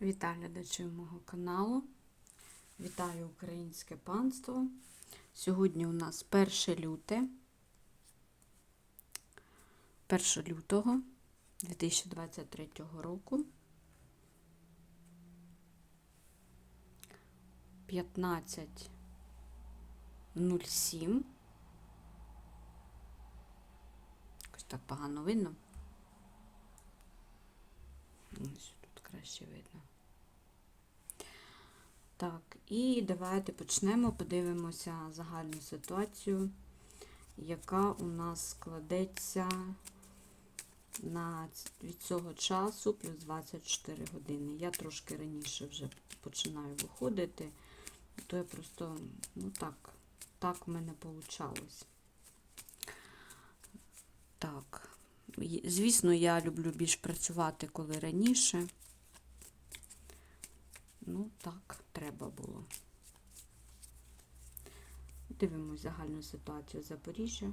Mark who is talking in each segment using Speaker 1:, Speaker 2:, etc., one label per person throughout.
Speaker 1: Вітаю глядачів мого каналу. Вітаю українське панство. Сьогодні у нас 1 люте, 1 лютого 2023 року. 15.07. Ось так погано видно. Ось тут краще видно. Так, і давайте почнемо, подивимося загальну ситуацію, яка у нас складеться на від цього часу плюс 24 години. Я трошки раніше вже починаю виходити, то я просто, ну так, так в мене вийшло. Так, звісно, я люблю більш працювати, коли раніше. Ну, так, треба було. Дивимось загальну ситуацію Запоріжжя.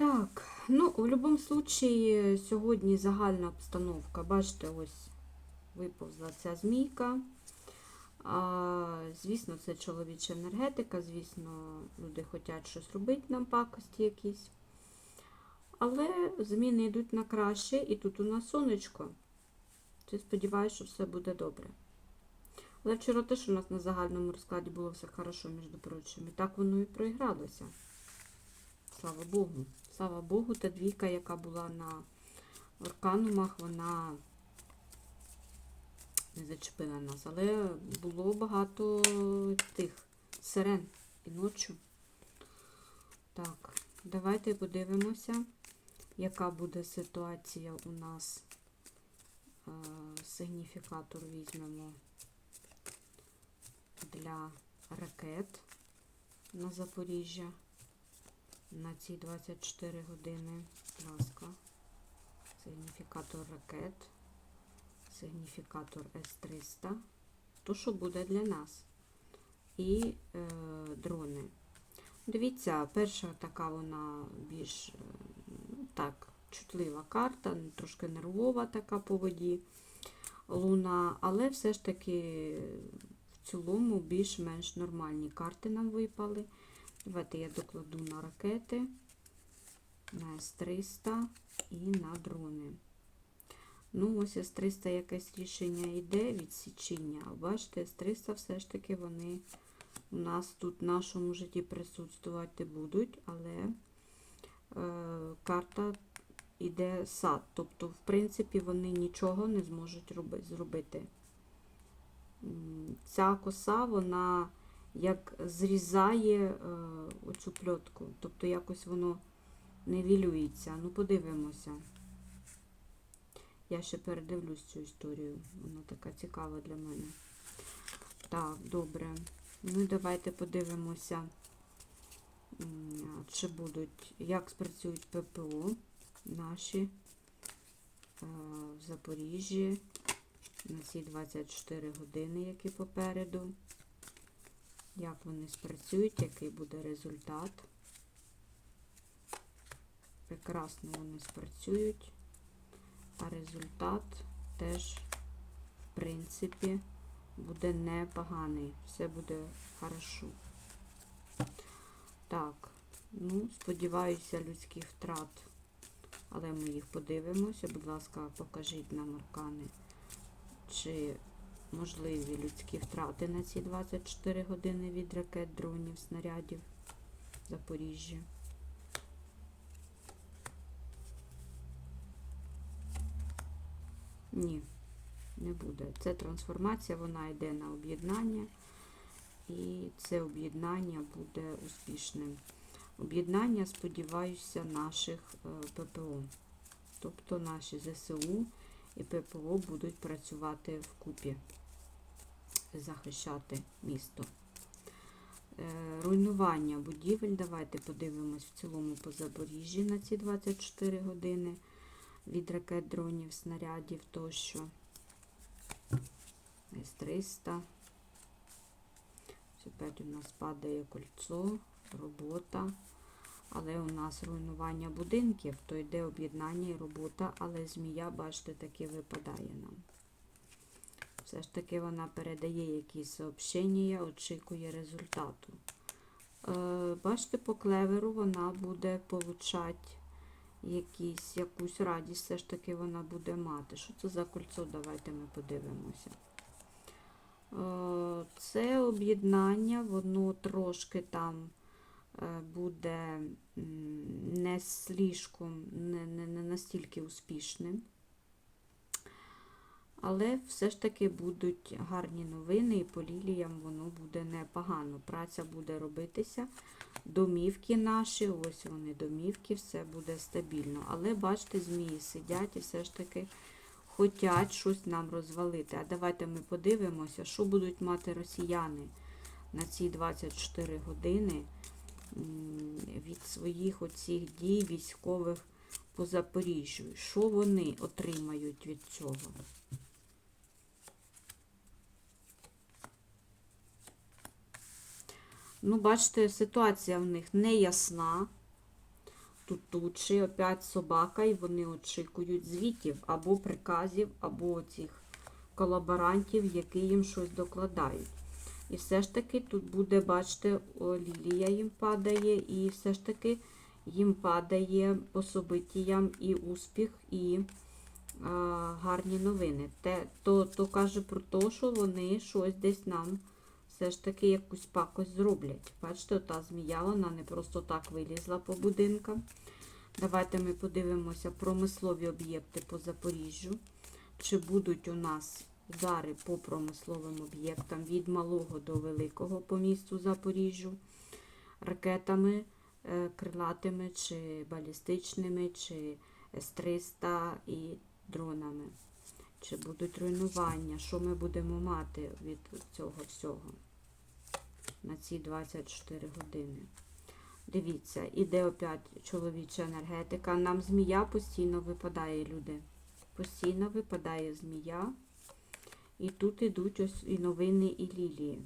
Speaker 1: Так, ну, в будь-якому случаї, сьогодні загальна обстановка. Бачите, ось виповзла ця змійка. А, Звісно, це чоловіча енергетика, звісно, люди хочуть щось робити нам пакості якісь. Але зміни йдуть на краще, і тут у нас сонечко. Я сподіваюся, що все буде добре. Але вчора теж у нас на загальному розкладі було все хорошо, між прочим. І так воно і проігралося. Слава Богу. Слава Богу, та двійка, яка була на арканумах, вона не зачепила нас. Але було багато тих сирен і ночі. Так, давайте подивимося, яка буде ситуація у нас. Сигніфікатор візьмемо для ракет на Запоріжжя на ці 24 години. Будь ласка. Сигніфікатор ракет, сигніфікатор С-300. То, що буде для нас. І е, дрони. Дивіться, перша така вона більш ну, так, чутлива карта, трошки нервова така по воді луна, але все ж таки в цілому більш-менш нормальні карти нам випали. Давайте я докладу на ракети, на С-300 і на дрони. Ну, ось С-300 якесь рішення йде відсічення. Бачите, С-300 все ж таки вони у нас тут в нашому житті присутствувати будуть, але е, карта йде сад. Тобто, в принципі, вони нічого не зможуть робити, зробити. Ця коса, вона як зрізає е, оцю пльотку. Тобто якось воно невілюється. Ну, подивимося. Я ще передивлюсь цю історію. Вона така цікава для мене. Так, добре. Ну, давайте подивимося, чи будуть, як спрацюють ППО наші е, в Запоріжжі на ці 24 години, які попереду як вони спрацюють, який буде результат. Прекрасно вони спрацюють, а результат теж, в принципі, буде непоганий. Все буде хорошо. Так, ну, сподіваюся, людських втрат, але ми їх подивимося. Будь ласка, покажіть нам аркани, чи можливі людські втрати на ці 24 години від ракет, дронів, снарядів Запоріжжя. Ні, не буде. Це трансформація, вона йде на об'єднання, і це об'єднання буде успішним. Об'єднання, сподіваюся, наших е, ППО. Тобто наші ЗСУ і ППО будуть працювати вкупі. Захищати місто. Е, Руйнування будівель. Давайте подивимось в цілому по Запоріжжі на ці 24 години від ракет, дронів, снарядів тощо. С-300. Опять у нас падає кольцо, робота. Але у нас руйнування будинків, то йде об'єднання і робота, але змія, бачите, таки випадає нам. Все ж таки вона передає якісь сообщення, очікує результату. Е, бачите, по клеверу вона буде получати якісь, якусь радість, все ж таки вона буде мати. Що це за кольцо? Давайте ми подивимося. Е, Це об'єднання, воно трошки там е, буде не слишком, не, не, не настільки успішним. Але все ж таки будуть гарні новини, і по ліліям воно буде непогано. Праця буде робитися. Домівки наші, ось вони домівки, все буде стабільно. Але бачите, змії сидять і все ж таки хочуть щось нам розвалити. А давайте ми подивимося, що будуть мати росіяни на ці 24 години від своїх оцих дій військових по Запоріжжю. Що вони отримають від цього? Ну, бачите, ситуація в них не ясна. Тут тучі, опять собака, і вони очікують звітів або приказів, або цих колаборантів, які їм щось докладають. І все ж таки тут буде, бачите, лілія їм падає, і все ж таки їм падає по событіям і успіх, і а, гарні новини. Те, то, то каже про те, що вони щось десь нам все ж таки якусь пакость зроблять. Бачите, та змія, вона не просто так вилізла по будинкам. Давайте ми подивимося промислові об'єкти по Запоріжжю. Чи будуть у нас удари по промисловим об'єктам від малого до великого по місту Запоріжжю, ракетами е, крилатими, чи балістичними, чи С-300 і дронами. Чи будуть руйнування? Що ми будемо мати від цього всього на ці 24 години? Дивіться, іде опять чоловіча енергетика. Нам змія постійно випадає, люди. Постійно випадає змія. І тут ідуть ось і новини, і лілії.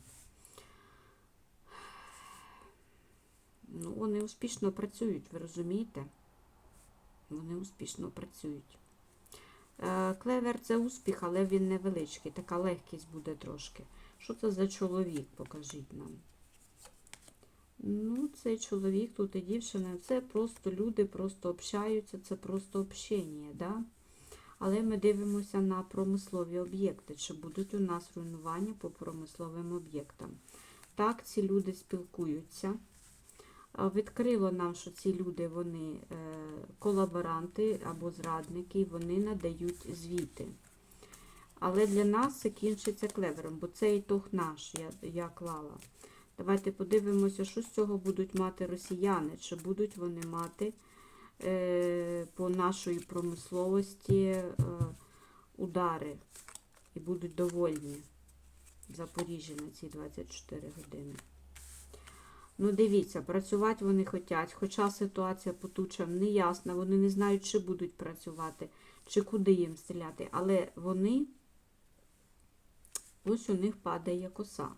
Speaker 1: Ну, вони успішно працюють, ви розумієте? Вони успішно працюють. Е, Клевер це успіх, але він невеличкий. Така легкість буде трошки. Що це за чоловік? Покажіть нам. Ну, цей чоловік тут і дівчина, це просто люди просто общаються, це просто общення, да? Але ми дивимося на промислові об'єкти, чи будуть у нас руйнування по промисловим об'єктам. Так, ці люди спілкуються. Відкрило нам, що ці люди вони е, колаборанти або зрадники, вони надають звіти. Але для нас це кінчиться клевером, бо це ітог наш, я, я клала. Давайте подивимося, що з цього будуть мати росіяни, чи будуть вони мати е, по нашої промисловості е, удари і будуть довольні в Запоріжжі на ці 24 години. Ну, дивіться, працювати вони хочуть, хоча ситуація по тучам не ясна, вони не знають, чи будуть працювати, чи куди їм стріляти. Але вони, ось у них падає коса.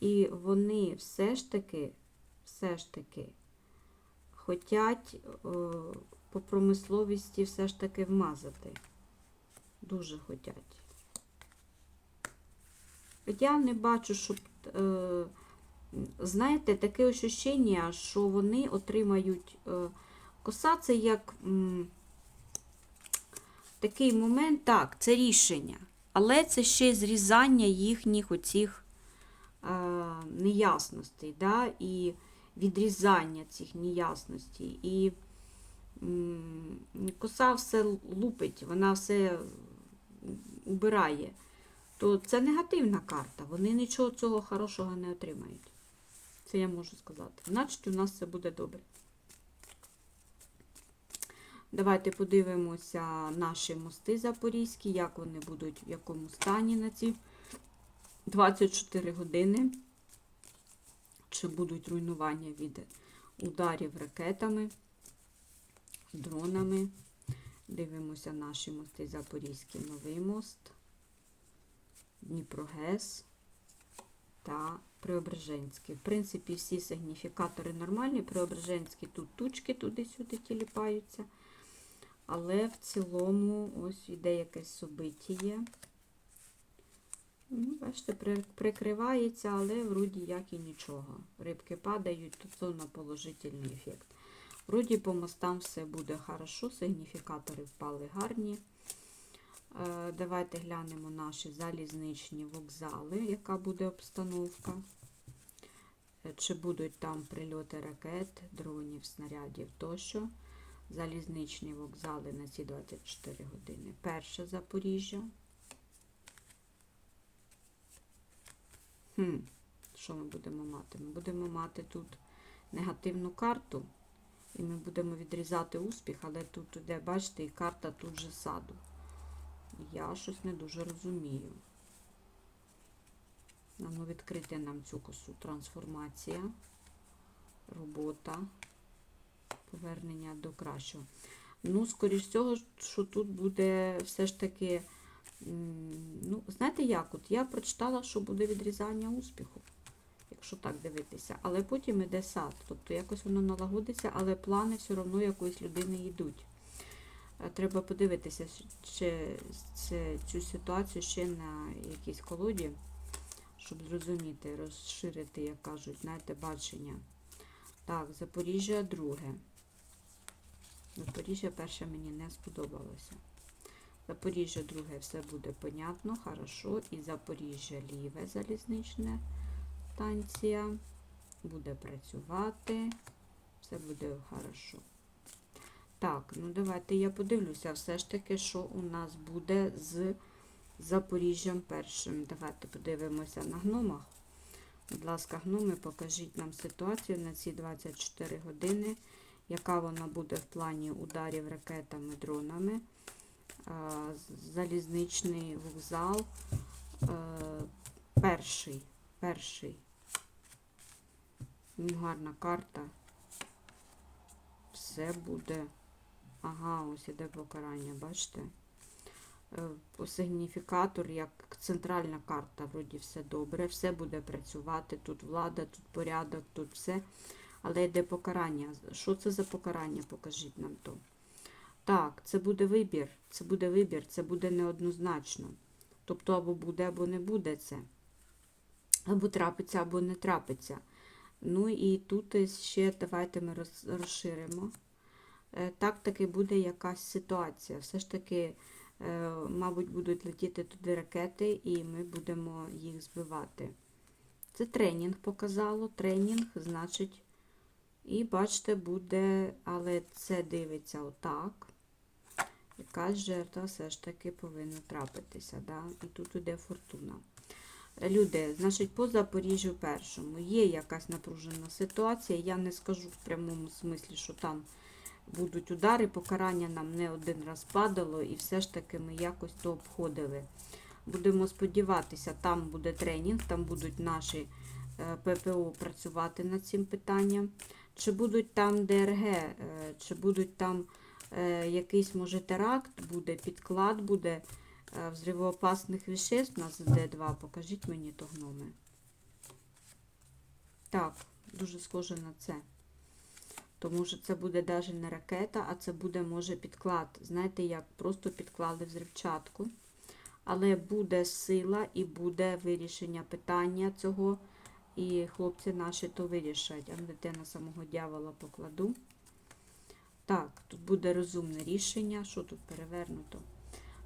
Speaker 1: І вони все ж таки, все ж таки, хочуть по промисловості все ж таки вмазати. Дуже хочуть. Я не бачу, щоб. Е, знаєте, таке ощущення, що вони отримають е, коса, це як такий момент, так, це рішення, але це ще зрізання їхніх оцих неясностей, да, і відрізання цих неясностей. І коса все лупить, вона все убирає. То це негативна карта, вони нічого цього хорошого не отримають. Це я можу сказати. Значить, у нас все буде добре. Давайте подивимося наші мости запорізькі, як вони будуть, в якому стані на ці 24 години. Чи будуть руйнування від ударів ракетами, дронами. Дивимося наші мости Запорізький новий мост, Дніпрогес та Преображенський. В принципі, всі сигніфікатори нормальні. Преображенський тут тучки туди-сюди тіліпаються. Але в цілому ось іде якесь собитіє. Ну, бачите, прикривається, але вроді як і нічого. Рибки падають, це на положительний ефект. Вроді по мостам все буде хорошо, сигніфікатори впали гарні. Е, Давайте глянемо наші залізничні вокзали, яка буде обстановка. Е, Чи будуть там прильоти ракет, дронів, снарядів тощо. Залізничні вокзали на ці 24 години. Перше Запоріжжя. Хм, що ми будемо мати? Ми будемо мати тут негативну карту, і ми будемо відрізати успіх, але тут іде, бачите, і карта тут же саду. Я щось не дуже розумію. Ну, відкрити нам цю косу. Трансформація, робота, повернення до кращого. Ну, скоріш всього, що тут буде все ж таки. Ну, знаєте як? От я прочитала, що буде відрізання успіху, якщо так дивитися. Але потім іде сад. Тобто якось воно налагодиться, але плани все одно якоїсь людини йдуть. Е, Треба подивитися, це, цю ситуацію ще на якійсь колоді, щоб зрозуміти, розширити, як кажуть, знаєте, бачення. Так, Запоріжжя друге. Запоріжжя перше мені не сподобалося. Запоріжжя друге все буде понятно, хорошо. І Запоріжжя ліве залізничне станція буде працювати. Все буде хорошо. Так, ну давайте я подивлюся все ж таки, що у нас буде з Запоріжжям першим. Давайте подивимося на гномах. Будь ласка, гноми, покажіть нам ситуацію на ці 24 години, яка вона буде в плані ударів ракетами, дронами. Залізничний вокзал. е, Перший. Перший. Гарна карта. Все буде. Ага, ось іде покарання, бачите? Е, сигніфікатор, як центральна карта, вроді все добре, все буде працювати. Тут влада, тут порядок, тут все. Але йде покарання. Що це за покарання? Покажіть нам то. Так, це буде вибір. Це буде вибір, це буде неоднозначно. Тобто або буде, або не буде це. Або трапиться, або не трапиться. Ну і тут ще давайте ми розширимо. Е, Так таки буде якась ситуація. Все ж таки, е, мабуть, будуть летіти туди ракети, і ми будемо їх збивати. Це тренінг показало. Тренінг, значить, і бачите, буде, але це дивиться отак. Якась жертва все ж таки повинна трапитися. Да? І тут іде фортуна. Люди, значить, по Запоріжжю першому є якась напружена ситуація. Я не скажу в прямому смислі, що там будуть удари, покарання нам не один раз падало, і все ж таки ми якось то обходили. Будемо сподіватися, там буде тренінг, там будуть наші е, ППО працювати над цим питанням. Чи будуть там ДРГ, е, чи будуть там е, якийсь, може, теракт буде, підклад буде е, взривоопасних веществ, у нас Д2, покажіть мені то гноми. Так, дуже схоже на це. Тому що це буде навіть не ракета, а це буде, може, підклад. Знаєте, як просто підклали взривчатку. Але буде сила і буде вирішення питання цього. І хлопці наші то вирішать. А дитина самого дьявола покладу. Так, тут буде розумне рішення. Що тут перевернуто?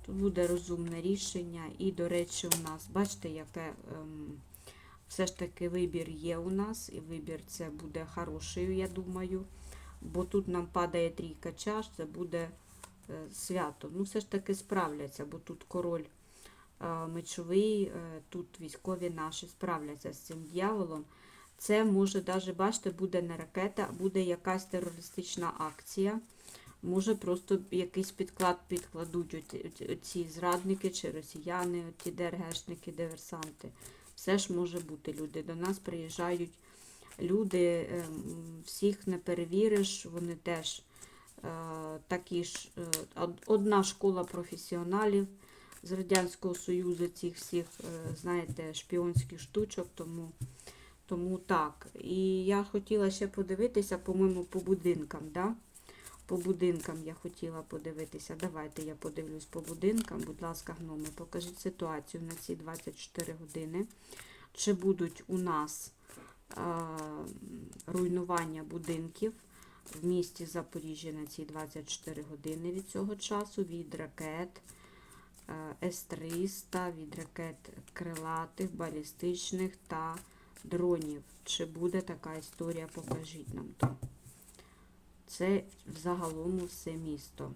Speaker 1: Тут буде розумне рішення. І, до речі, у нас, бачите, яке ем, все ж таки вибір є у нас. І вибір це буде хороший, я думаю. Бо тут нам падає трійка чаш, це буде е, свято. Ну, все ж таки справляться, бо тут король мечовий, е, тут військові наші справляться з цим дьяволом. Це може, навіть, бачите, буде не ракета, а буде якась терористична акція. Може, просто якийсь підклад підкладуть оці зрадники чи росіяни, оті ДРГшники, диверсанти. Все ж може бути люди. До нас приїжджають люди, ем, всіх не перевіриш, вони теж е, такі ж е, одна школа професіоналів з Радянського Союзу, цих всіх, е, знаєте, шпіонських штучок, тому, тому так. І я хотіла ще подивитися, по-моєму, по будинкам, да? По будинкам я хотіла подивитися. Давайте я подивлюсь по будинкам. Будь ласка, гноми, покажіть ситуацію на ці 24 години. Чи будуть у нас е, руйнування будинків в місті Запоріжжя на ці 24 години від цього часу від ракет С-300, від ракет крилатих, балістичних та дронів. Чи буде така історія? Покажіть нам то. Це взагалом все місто.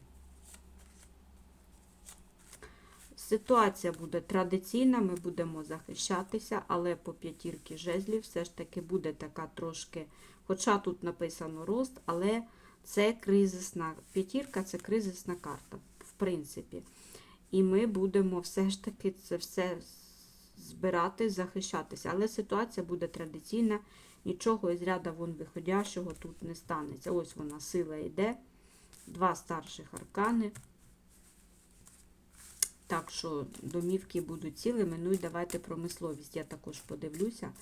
Speaker 1: Ситуація буде традиційна, ми будемо захищатися, але по п'ятірки жезлів все ж таки буде така трошки, хоча тут написано рост, але це кризисна п'ятірка це кризисна карта, в принципі. І ми будемо все ж таки це все збирати, захищатися. Але ситуація буде традиційна, нічого із ряда вон виходящого тут не станеться. Ось вона сила йде, два старших аркани. Так що домівки будуть цілими. Ну і давайте промисловість. Я також подивлюся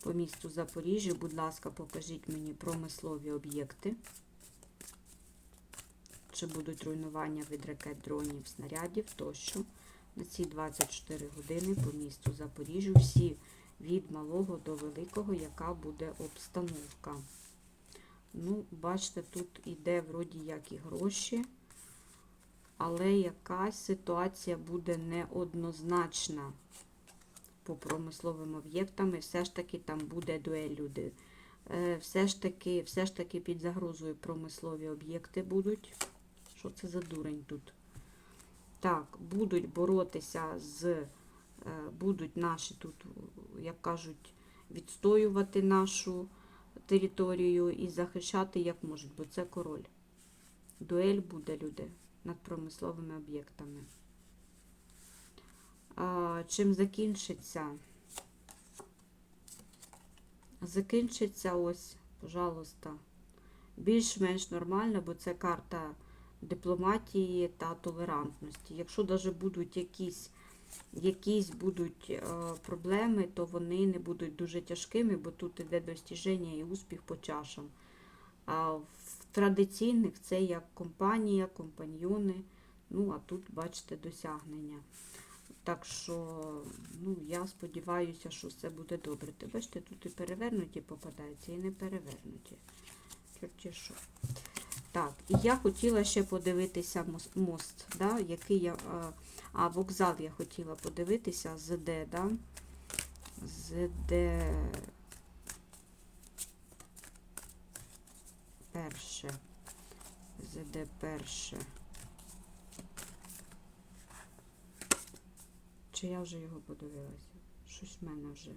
Speaker 1: по місту Запоріжжя. Будь ласка, покажіть мені промислові об'єкти. Чи будуть руйнування від ракет, дронів, снарядів тощо. На ці 24 години по місту Запоріжжя. Всі від малого до великого, яка буде обстановка. Ну, бачите, тут іде вроді як і гроші але якась ситуація буде неоднозначна по промисловим об'єктам, і все ж таки там буде дуель люди. Е, Все ж таки, все ж таки під загрозою промислові об'єкти будуть. Що це за дурень тут? Так, будуть боротися з, е, будуть наші тут, як кажуть, відстоювати нашу територію і захищати як можуть, бо це король. Дуель буде, люди над промисловими об'єктами. Чим закінчиться? Закінчиться ось, пожалуйста, більш-менш нормально, бо це карта дипломатії та толерантності. Якщо навіть будуть якісь, якісь будуть е, проблеми, то вони не будуть дуже тяжкими, бо тут іде достіження і успіх по чашам. А в традиційних це як компанія, компаньйони. Ну, а тут, бачите, досягнення. Так що, ну, я сподіваюся, що все буде добре. Ти бачите, тут і перевернуті попадаються, і не перевернуті. Чорті що. Так, і я хотіла ще подивитися мост, да, який я. А, вокзал я хотіла подивитися, ЗД, да? ЗД. перше. ЗД перше. Чи я вже його подивилася? Щось в мене вже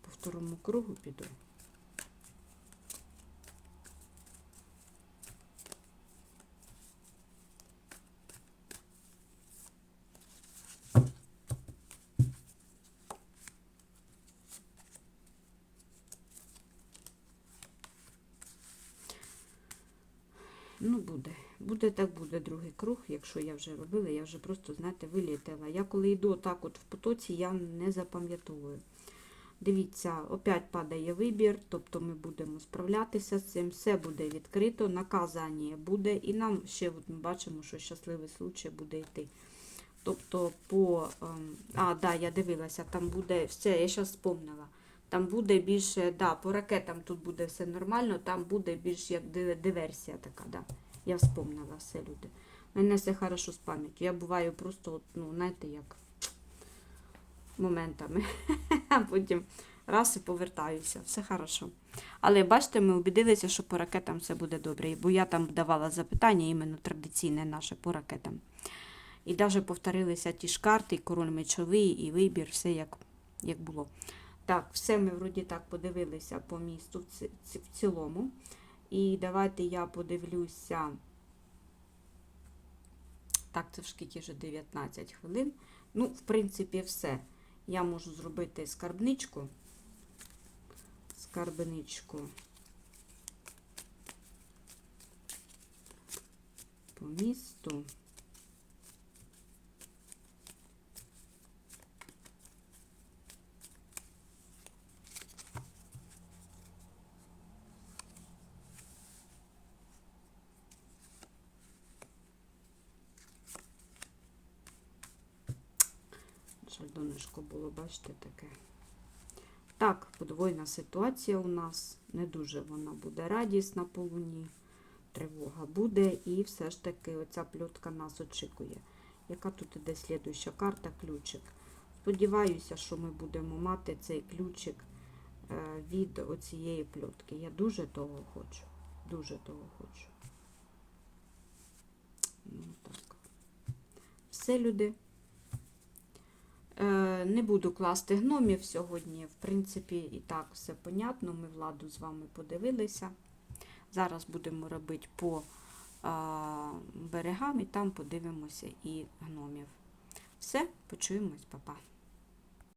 Speaker 1: по второму кругу піду. Ну, буде. Буде так буде другий круг, якщо я вже робила, я вже просто, знаєте, вилітила. Я коли йду так от в потоці, я не запам'ятовую. Дивіться, опять падає вибір, тобто ми будемо справлятися з цим, все буде відкрито, наказання буде, і нам ще от ми бачимо, що щасливий случай буде йти. Тобто, по. ем, А, да, я дивилася, там буде все, я зараз спомнила. Там буде більше, да, по ракетам тут буде все нормально, там буде більш як диверсія така, да. Я вспомнила все, люди. У мене все хорошо з пам'яттю. Я буваю просто, ну, знаєте, як моментами. А потім раз і повертаюся. Все хорошо. Але бачите, ми убідилися, що по ракетам все буде добре. Бо я там давала запитання, іменно традиційне наше по ракетам. І навіть повторилися ті ж карти, і король мечовий, і вибір, все як, як було. Так, все ми вроді так подивилися по місту в цілому. І давайте я подивлюся. Так, це скільки вже 19 хвилин. Ну, в принципі, все. Я можу зробити скарбничку. Скарбничку. По місту. Бачите, таке. Так, подвойна ситуація у нас. Не дуже вона буде радісна по луні. Тривога буде, і все ж таки оця пльотка нас очікує. Яка тут іде слідуюча карта, ключик. Сподіваюся, що ми будемо мати цей ключик е, від оцієї пльотки. Я дуже того хочу. Дуже того хочу. Ну, так. Все, люди. Е, Не буду класти гномів сьогодні. В принципі, і так все понятно. Ми владу з вами подивилися. Зараз будемо робити по а, берегам і там подивимося і гномів. Все, почуємось, па-па.